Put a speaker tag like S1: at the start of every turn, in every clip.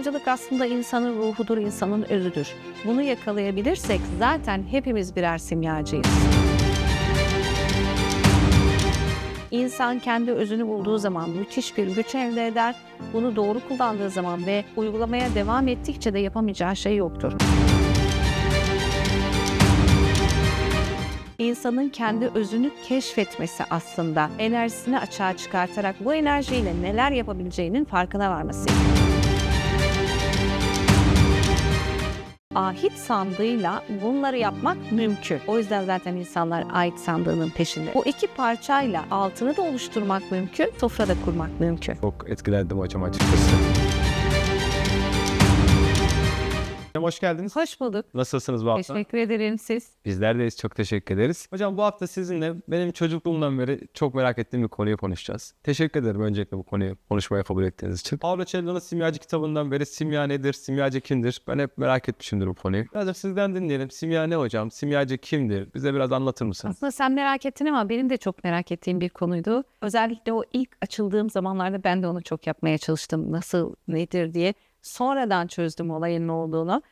S1: Simyacılık aslında insanın ruhudur, insanın özüdür. Bunu yakalayabilirsek zaten hepimiz birer simyacıyız. İnsan kendi özünü bulduğu zaman müthiş bir güç elde eder. Bunu doğru kullandığı zaman ve uygulamaya devam ettikçe de yapamayacağı şey yoktur. İnsanın kendi özünü keşfetmesi aslında enerjisini açığa çıkartarak bu enerjiyle neler yapabileceğinin farkına varması. Ahit sandığıyla bunları yapmak mümkün. O yüzden zaten insanlar ait sandığının peşinde. Bu iki parçayla altını da oluşturmak mümkün, sofra da kurmak mümkün.
S2: Çok etkilendim hocam açıkçası. Hoş geldiniz.
S1: Hoş bulduk.
S2: Nasılsınız bu hafta?
S1: Teşekkür ederim siz.
S2: Bizler deyiz. Çok teşekkür ederiz. Hocam bu hafta sizinle benim çocukluğumdan beri çok merak ettiğim bir konuyu konuşacağız. Teşekkür ederim öncelikle bu konuyu konuşmaya kabul ettiğiniz için. Paulo Coelho'nun Simyacı kitabından beri simya nedir, simyacı kimdir? Ben hep merak etmişimdir bu konuyu. Biraz da sizden dinleyelim. Simya ne hocam? Simyacı kimdir? Bize biraz anlatır mısınız?
S1: Aslında sen merak ettin ama benim de çok merak ettiğim bir konuydu. Özellikle o ilk açıldığım zamanlarda ben de onu çok yapmaya çalıştım. Nasıl, nedir diye. Sonradan çözdüm olayın ne olduğunu.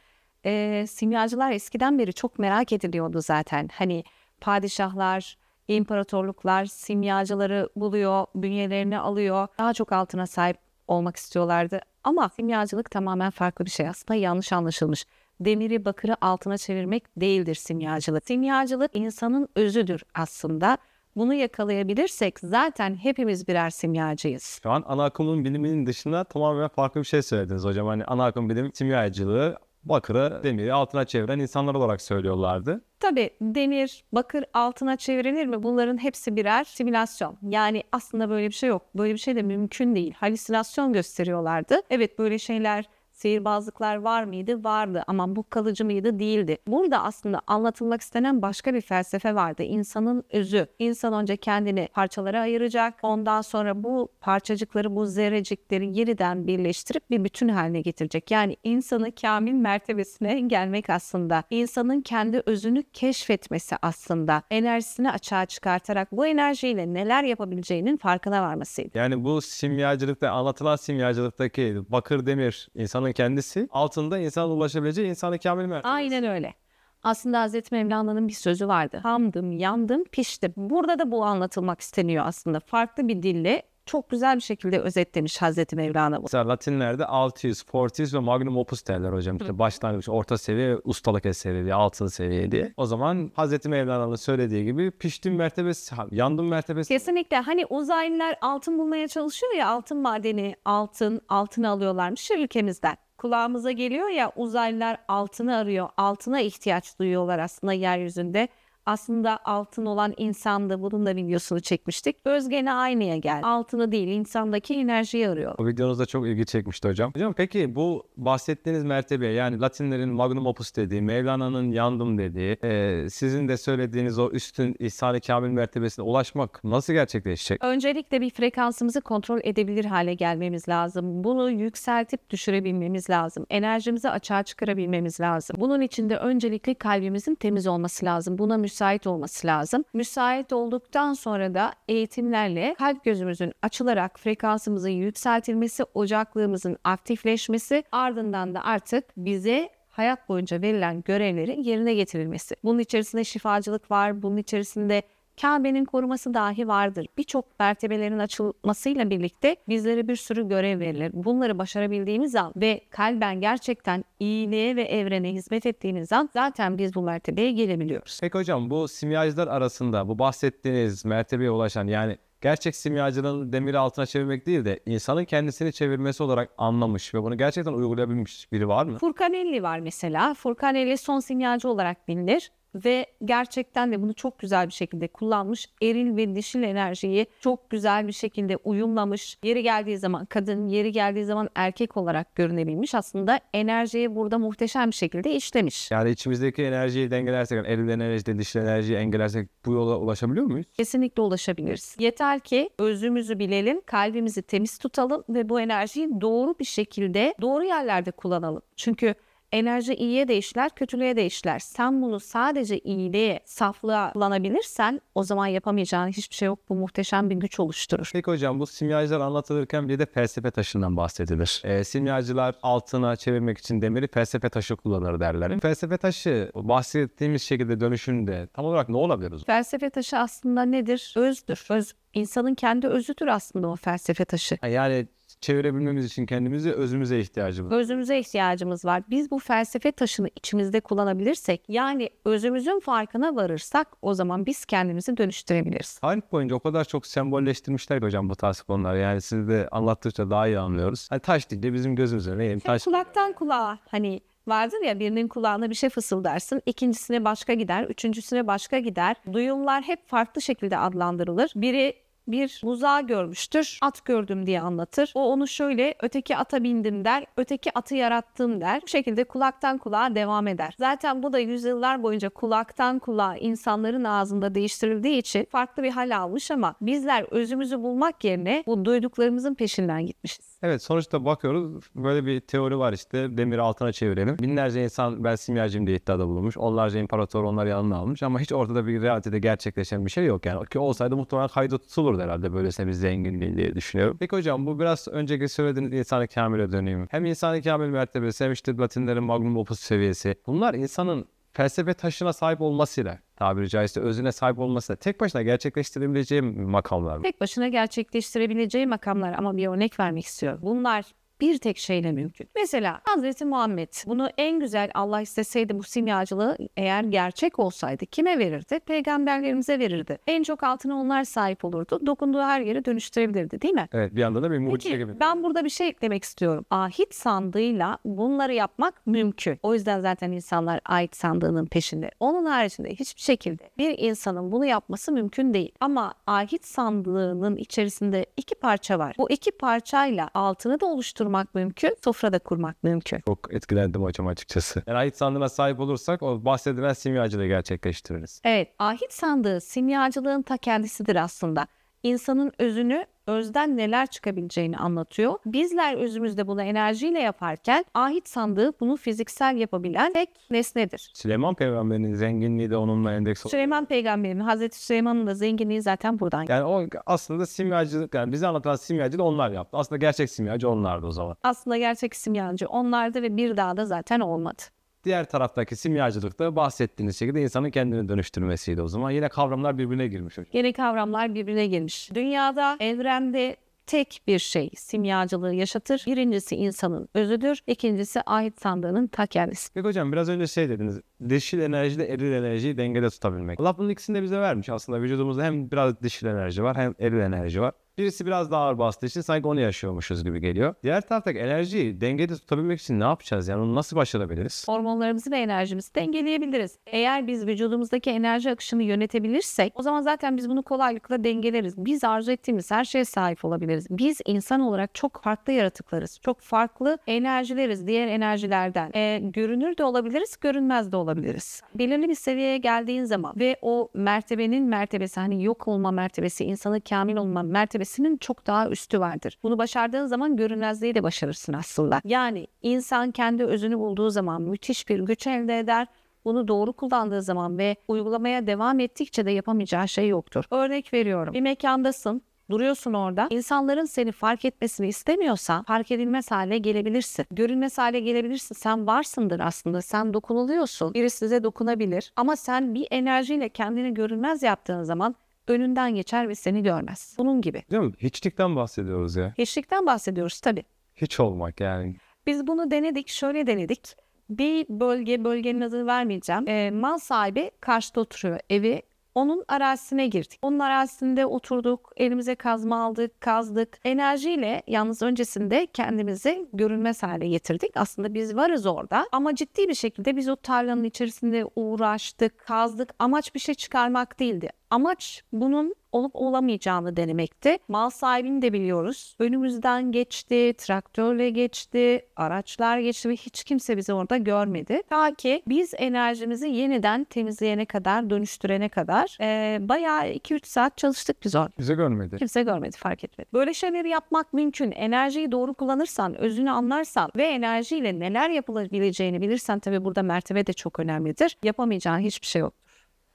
S1: Ee, simyacılar eskiden beri çok merak ediliyordu zaten. Hani padişahlar, imparatorluklar simyacıları buluyor, bünyelerini alıyor. Daha çok altına sahip olmak istiyorlardı. Ama simyacılık tamamen farklı bir şey. Aslında yanlış anlaşılmış. Demiri bakırı altına çevirmek değildir simyacılık. Simyacılık insanın özüdür aslında. Bunu yakalayabilirsek zaten hepimiz birer simyacıyız.
S2: Şu an ana akımın biliminin dışında tamamen farklı bir şey söylediniz hocam. Hani ana akım bilim simyacılığı bakırı, demiri altına çeviren insanlar olarak söylüyorlardı.
S1: Tabii demir, bakır altına çevrilir mi? Bunların hepsi birer simülasyon. Yani aslında böyle bir şey yok. Böyle bir şey de mümkün değil. Halüsinasyon gösteriyorlardı. Evet böyle şeyler sihirbazlıklar var mıydı? Vardı ama bu kalıcı mıydı? Değildi. Burada aslında anlatılmak istenen başka bir felsefe vardı. İnsanın özü. İnsan önce kendini parçalara ayıracak. Ondan sonra bu parçacıkları, bu zerrecikleri yeniden birleştirip bir bütün haline getirecek. Yani insanı kamil mertebesine gelmek aslında. İnsanın kendi özünü keşfetmesi aslında. Enerjisini açığa çıkartarak bu enerjiyle neler yapabileceğinin farkına varmasıydı.
S2: Yani bu simyacılıkta anlatılan simyacılıktaki bakır demir insanın kendisi altında insanın ulaşabileceği insanı kamil mertebesi.
S1: Aynen öyle. Aslında Hazreti Mevlana'nın bir sözü vardı. Hamdım, yandım, piştim. Burada da bu anlatılmak isteniyor aslında. Farklı bir dille çok güzel bir şekilde özetlemiş Hazreti Mevlana.
S2: Mesela Latinlerde Altius, Fortis ve Magnum Opus derler hocam. İşte başlangıç, orta seviye, ustalık eseri diye, altın seviye diye. O zaman Hazreti Mevlana'nın söylediği gibi piştim mertebesi, yandım mertebesi.
S1: Kesinlikle hani uzaylılar altın bulmaya çalışıyor ya altın madeni, altın, altını alıyorlarmış ya ülkemizden. Kulağımıza geliyor ya uzaylılar altını arıyor, altına ihtiyaç duyuyorlar aslında yeryüzünde. Aslında altın olan insandı. Bunun da videosunu çekmiştik. Özgene aynıya gel. Altını değil, insandaki enerjiyi arıyor.
S2: O videonuz da çok ilgi çekmişti hocam. Hocam peki bu bahsettiğiniz mertebe yani Latinlerin Magnum Opus dediği, Mevlana'nın yandım dediği, e, sizin de söylediğiniz o üstün ihsan-ı kamil mertebesine ulaşmak nasıl gerçekleşecek?
S1: Öncelikle bir frekansımızı kontrol edebilir hale gelmemiz lazım. Bunu yükseltip düşürebilmemiz lazım. Enerjimizi açığa çıkarabilmemiz lazım. Bunun için de öncelikle kalbimizin temiz olması lazım. Buna müsait olması lazım. Müsait olduktan sonra da eğitimlerle kalp gözümüzün açılarak frekansımızın yükseltilmesi, ocaklığımızın aktifleşmesi ardından da artık bize hayat boyunca verilen görevlerin yerine getirilmesi. Bunun içerisinde şifacılık var, bunun içerisinde Kabe'nin koruması dahi vardır. Birçok mertebelerin açılmasıyla birlikte bizlere bir sürü görev verilir. Bunları başarabildiğimiz an ve kalben gerçekten iyiliğe ve evrene hizmet ettiğiniz an zaten biz bu mertebeye gelebiliyoruz.
S2: Peki hocam bu simyacılar arasında bu bahsettiğiniz mertebeye ulaşan yani gerçek simyacının demiri altına çevirmek değil de insanın kendisini çevirmesi olarak anlamış ve bunu gerçekten uygulayabilmiş biri var mı?
S1: Furkanelli var mesela. Furkanelli son simyacı olarak bilinir ve gerçekten de bunu çok güzel bir şekilde kullanmış. Eril ve dişil enerjiyi çok güzel bir şekilde uyumlamış. Yeri geldiği zaman kadın, yeri geldiği zaman erkek olarak görünebilmiş. Aslında enerjiyi burada muhteşem bir şekilde işlemiş.
S2: Yani içimizdeki enerjiyi dengelersek, yani eril enerjiyi, dişil enerjiyi engellersek bu yola ulaşabiliyor muyuz?
S1: Kesinlikle ulaşabiliriz. Yeter ki özümüzü bilelim, kalbimizi temiz tutalım ve bu enerjiyi doğru bir şekilde doğru yerlerde kullanalım. Çünkü Enerji iyiye de işler, kötülüğe de işler. Sen bunu sadece iyiliğe, saflığa kullanabilirsen o zaman yapamayacağın hiçbir şey yok. Bu muhteşem bir güç oluşturur.
S2: Peki hocam bu simyacılar anlatılırken bir de felsefe taşından bahsedilir. Ee, simyacılar altına çevirmek için demiri felsefe taşı kullanır derler. Felsefe taşı bahsettiğimiz şekilde dönüşünde tam olarak ne olabilir? o zaman?
S1: Felsefe taşı aslında nedir? Özdür. Öz, insanın kendi özüdür aslında o felsefe taşı.
S2: Yani çevirebilmemiz için kendimizi özümüze ihtiyacımız. var.
S1: Özümüze ihtiyacımız var. Biz bu felsefe taşını içimizde kullanabilirsek, yani özümüzün farkına varırsak o zaman biz kendimizi dönüştürebiliriz.
S2: Tarih boyunca o kadar çok sembolleştirmişler hocam bu tarz konuları. Yani siz de anlattıkça daha iyi anlıyoruz. Hani taş deyince bizim gözümüze ne taş.
S1: Kulaktan kulağa hani vardır ya birinin kulağına bir şey fısıldarsın, ikincisine başka gider, üçüncüsüne başka gider. Duyumlar hep farklı şekilde adlandırılır. Biri bir buzağı görmüştür, at gördüm diye anlatır. O onu şöyle öteki ata bindim der, öteki atı yarattım der. Bu şekilde kulaktan kulağa devam eder. Zaten bu da yüzyıllar boyunca kulaktan kulağa insanların ağzında değiştirildiği için farklı bir hal almış ama bizler özümüzü bulmak yerine bu duyduklarımızın peşinden gitmişiz.
S2: Evet sonuçta bakıyoruz böyle bir teori var işte demiri altına çevirelim. Binlerce insan ben simyacıyım diye iddiada bulunmuş. Onlarca imparator onları yanına almış ama hiç ortada bir realitede gerçekleşen bir şey yok yani. Ki olsaydı muhtemelen kaydı tutulurdu herhalde böylesine bir zenginliğin diye düşünüyorum. Peki hocam bu biraz önceki söylediğiniz insanı kamile döneyim. Hem insanı kamil mertebesi hem işte Latinlerin magnum opus seviyesi. Bunlar insanın felsefe taşına sahip olmasıyla tabiri caizse özüne sahip olmasıyla tek başına gerçekleştirebileceğim makamlar mı?
S1: tek başına gerçekleştirebileceği makamlar ama bir örnek vermek istiyorum. Bunlar bir tek şeyle mümkün. Mesela Hazreti Muhammed bunu en güzel Allah isteseydi bu simyacılığı eğer gerçek olsaydı kime verirdi? Peygamberlerimize verirdi. En çok altına onlar sahip olurdu. Dokunduğu her yeri dönüştürebilirdi değil mi?
S2: Evet bir anda da bir mucize
S1: Peki
S2: gibi.
S1: ben burada bir şey eklemek istiyorum. Ahit sandığıyla bunları yapmak mümkün. O yüzden zaten insanlar ahit sandığının peşinde. Onun haricinde hiçbir şekilde bir insanın bunu yapması mümkün değil. Ama ahit sandığının içerisinde iki parça var. Bu iki parçayla altını da oluşturmak mümkün, sofra da kurmak mümkün.
S2: Çok etkilendim hocam açıkçası. Yani ait sandığına sahip olursak o bahsedilen simyacılığı gerçekleştiririz.
S1: Evet, ahit sandığı simyacılığın ta kendisidir aslında. İnsanın özünü, özden neler çıkabileceğini anlatıyor. Bizler özümüzde bunu enerjiyle yaparken ahit sandığı bunu fiziksel yapabilen tek nesnedir.
S2: Süleyman peygamberin zenginliği de onunla endeks oluyor.
S1: Süleyman peygamberin, Hazreti Süleyman'ın da zenginliği zaten buradan.
S2: Yani o aslında simyacılık yani bize anlatılan simyacı da onlar yaptı. Aslında gerçek simyacı onlardı o zaman.
S1: Aslında gerçek simyacı onlardı ve bir daha da zaten olmadı.
S2: Diğer taraftaki simyacılık da bahsettiğiniz şekilde insanın kendini dönüştürmesiydi o zaman. Yine kavramlar birbirine girmiş hocam.
S1: Yeni kavramlar birbirine girmiş. Dünyada, evrende tek bir şey simyacılığı yaşatır. Birincisi insanın özüdür. İkincisi ahit sandığının ta kendisi.
S2: Peki hocam biraz önce şey dediniz. Dişil enerjiyle eril enerjiyi dengede tutabilmek. Allah bunun ikisini de bize vermiş aslında. Vücudumuzda hem biraz dişil enerji var hem eril enerji var. Birisi biraz daha ağır bastığı için sanki onu yaşıyormuşuz gibi geliyor. Diğer taraftaki enerjiyi dengede tutabilmek için ne yapacağız? Yani onu nasıl başarabiliriz?
S1: Hormonlarımızı ve enerjimizi dengeleyebiliriz. Eğer biz vücudumuzdaki enerji akışını yönetebilirsek o zaman zaten biz bunu kolaylıkla dengeleriz. Biz arzu ettiğimiz her şeye sahip olabiliriz. Biz insan olarak çok farklı yaratıklarız. Çok farklı enerjileriz diğer enerjilerden. E, görünür de olabiliriz, görünmez de olabiliriz. Belirli bir seviyeye geldiğin zaman ve o mertebenin mertebesi hani yok olma mertebesi, insanı kamil olma mertebesinin çok daha üstü vardır. Bunu başardığın zaman görünmezliği de başarırsın aslında. Yani insan kendi özünü bulduğu zaman müthiş bir güç elde eder. Bunu doğru kullandığı zaman ve uygulamaya devam ettikçe de yapamayacağı şey yoktur. Örnek veriyorum. Bir mekandasın. Duruyorsun orada. İnsanların seni fark etmesini istemiyorsan fark edilmez hale gelebilirsin. Görünmez hale gelebilirsin. Sen varsındır aslında. Sen dokunuluyorsun. Biri size dokunabilir. Ama sen bir enerjiyle kendini görünmez yaptığın zaman önünden geçer ve seni görmez. Bunun gibi.
S2: Değil mi? Hiçlikten bahsediyoruz ya.
S1: Hiçlikten bahsediyoruz tabii.
S2: Hiç olmak yani.
S1: Biz bunu denedik, şöyle denedik. Bir bölge, bölgenin adını vermeyeceğim. Ee, mal sahibi karşıda oturuyor evi. Onun arazisine girdik. Onun arazisinde oturduk, elimize kazma aldık, kazdık. Enerjiyle yalnız öncesinde kendimizi görünmez hale getirdik. Aslında biz varız orada ama ciddi bir şekilde biz o tarlanın içerisinde uğraştık, kazdık. Amaç bir şey çıkarmak değildi. Amaç bunun olup olamayacağını denemekti. Mal sahibini de biliyoruz. Önümüzden geçti, traktörle geçti, araçlar geçti ve hiç kimse bizi orada görmedi. Ta ki biz enerjimizi yeniden temizleyene kadar, dönüştürene kadar eee bayağı 2-3 saat çalıştık biz orada.
S2: Bize görmedi.
S1: Kimse görmedi, fark etmedi. Böyle şeyleri yapmak mümkün. Enerjiyi doğru kullanırsan, özünü anlarsan ve enerjiyle neler yapılabileceğini bilirsen tabii burada mertebe de çok önemlidir. Yapamayacağın hiçbir şey yok.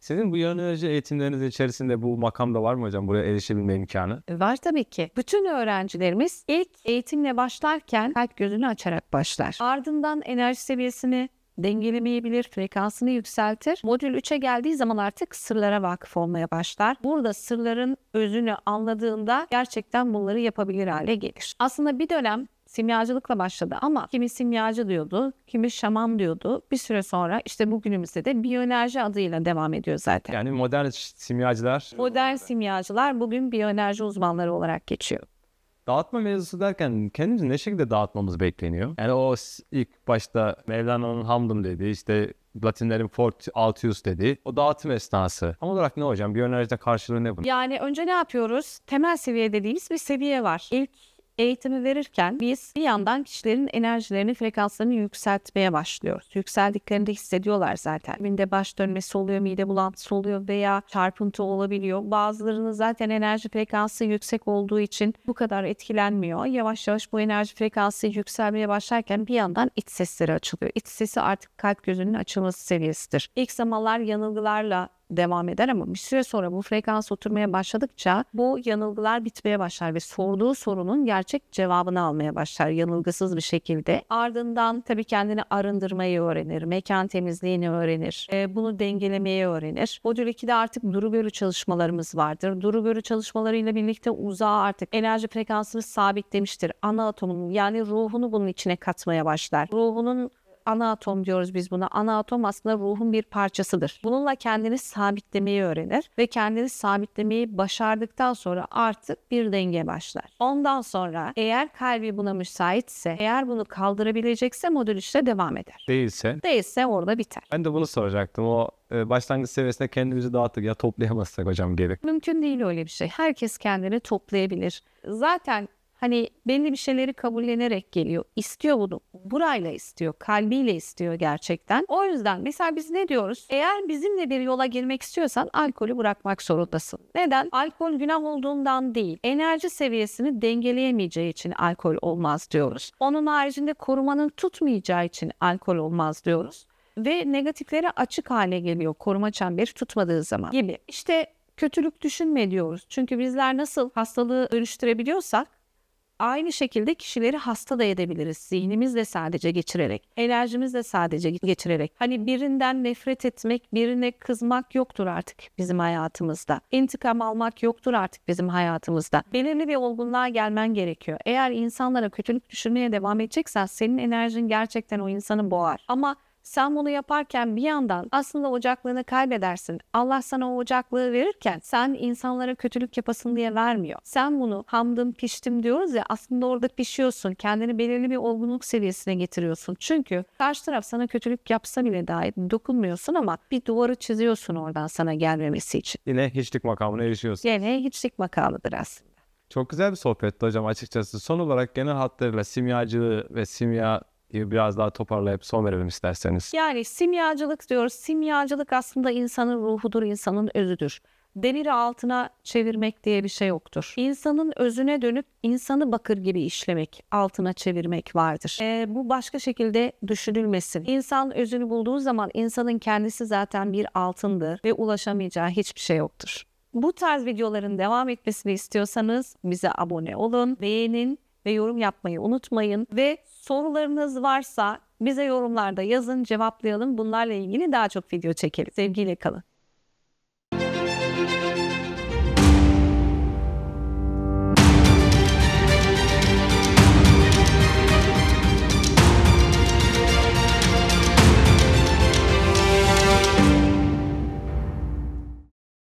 S2: Sizin bu yönetici eğitimleriniz içerisinde bu makamda var mı hocam? Buraya erişebilme imkanı.
S1: Var tabii ki. Bütün öğrencilerimiz ilk eğitimle başlarken kalp gözünü açarak başlar. Ardından enerji seviyesini dengelemeyebilir, frekansını yükseltir. Modül 3'e geldiği zaman artık sırlara vakıf olmaya başlar. Burada sırların özünü anladığında gerçekten bunları yapabilir hale gelir. Aslında bir dönem simyacılıkla başladı ama kimi simyacı diyordu, kimi şaman diyordu. Bir süre sonra işte bugünümüzde de biyoenerji adıyla devam ediyor zaten.
S2: Yani modern simyacılar
S1: Modern simyacılar bugün biyoenerji uzmanları olarak geçiyor.
S2: Dağıtma mevzusu derken kendimizi ne şekilde dağıtmamız bekleniyor? Yani o ilk başta Mevlana'nın hamdım dedi, işte Latinlerin fort altius dedi. O dağıtım esnası. Tam olarak ne hocam? Biyoenerjide karşılığı ne bunun?
S1: Yani önce ne yapıyoruz? Temel seviye dediğimiz bir seviye var. İlk eğitimi verirken biz bir yandan kişilerin enerjilerini, frekanslarını yükseltmeye başlıyoruz. Yükseldiklerini de hissediyorlar zaten. Mide baş dönmesi oluyor, mide bulantısı oluyor veya çarpıntı olabiliyor. Bazılarının zaten enerji frekansı yüksek olduğu için bu kadar etkilenmiyor. Yavaş yavaş bu enerji frekansı yükselmeye başlarken bir yandan iç sesleri açılıyor. İç sesi artık kalp gözünün açılması seviyesidir. İlk zamanlar yanılgılarla devam eder ama bir süre sonra bu frekans oturmaya başladıkça bu yanılgılar bitmeye başlar ve sorduğu sorunun gerçek cevabını almaya başlar yanılgısız bir şekilde. Ardından tabii kendini arındırmayı öğrenir, mekan temizliğini öğrenir, e, bunu dengelemeyi öğrenir. Modül 2'de artık duru görü çalışmalarımız vardır. Duru görü çalışmalarıyla birlikte uzağa artık enerji frekansını sabitlemiştir. Ana atomun yani ruhunu bunun içine katmaya başlar. Ruhunun ana atom diyoruz biz buna. Ana atom aslında ruhun bir parçasıdır. Bununla kendini sabitlemeyi öğrenir ve kendini sabitlemeyi başardıktan sonra artık bir denge başlar. Ondan sonra eğer kalbi buna müsaitse, eğer bunu kaldırabilecekse modül işte devam eder.
S2: Değilse
S1: Değilse orada biter.
S2: ben de bunu soracaktım. O e, başlangıç seviyesinde kendimizi dağıttık ya toplayamazsak hocam geri.
S1: Mümkün değil öyle bir şey. Herkes kendini toplayabilir. Zaten hani belli bir şeyleri kabullenerek geliyor. İstiyor bunu. Burayla istiyor. Kalbiyle istiyor gerçekten. O yüzden mesela biz ne diyoruz? Eğer bizimle bir yola girmek istiyorsan alkolü bırakmak zorundasın. Neden? Alkol günah olduğundan değil. Enerji seviyesini dengeleyemeyeceği için alkol olmaz diyoruz. Onun haricinde korumanın tutmayacağı için alkol olmaz diyoruz ve negatiflere açık hale geliyor koruma çemberi tutmadığı zaman gibi. İşte kötülük düşünme diyoruz. Çünkü bizler nasıl hastalığı dönüştürebiliyorsak aynı şekilde kişileri hasta da edebiliriz. Zihnimizle sadece geçirerek, enerjimizle sadece geçirerek. Hani birinden nefret etmek, birine kızmak yoktur artık bizim hayatımızda. İntikam almak yoktur artık bizim hayatımızda. Belirli bir olgunluğa gelmen gerekiyor. Eğer insanlara kötülük düşünmeye devam edeceksen senin enerjin gerçekten o insanı boğar. Ama sen bunu yaparken bir yandan aslında ocaklığını kaybedersin. Allah sana o ocaklığı verirken sen insanlara kötülük yapasın diye vermiyor. Sen bunu hamdım piştim diyoruz ya aslında orada pişiyorsun. Kendini belirli bir olgunluk seviyesine getiriyorsun. Çünkü karşı taraf sana kötülük yapsa bile dahi dokunmuyorsun ama bir duvarı çiziyorsun oradan sana gelmemesi için.
S2: Yine hiçlik makamına erişiyoruz.
S1: Gene hiçlik makamıdır aslında.
S2: Çok güzel bir sohbetti hocam açıkçası. Son olarak genel hatlarıyla simyacılığı ve simya biraz daha toparlayıp son verelim isterseniz.
S1: Yani simyacılık diyoruz. Simyacılık aslında insanın ruhudur, insanın özüdür. Demiri altına çevirmek diye bir şey yoktur. İnsanın özüne dönüp insanı bakır gibi işlemek, altına çevirmek vardır. Ee, bu başka şekilde düşünülmesin. İnsan özünü bulduğu zaman insanın kendisi zaten bir altındır ve ulaşamayacağı hiçbir şey yoktur. Bu tarz videoların devam etmesini istiyorsanız bize abone olun, beğenin ve yorum yapmayı unutmayın. Ve sorularınız varsa bize yorumlarda yazın cevaplayalım. Bunlarla ilgili daha çok video çekelim. Sevgiyle kalın.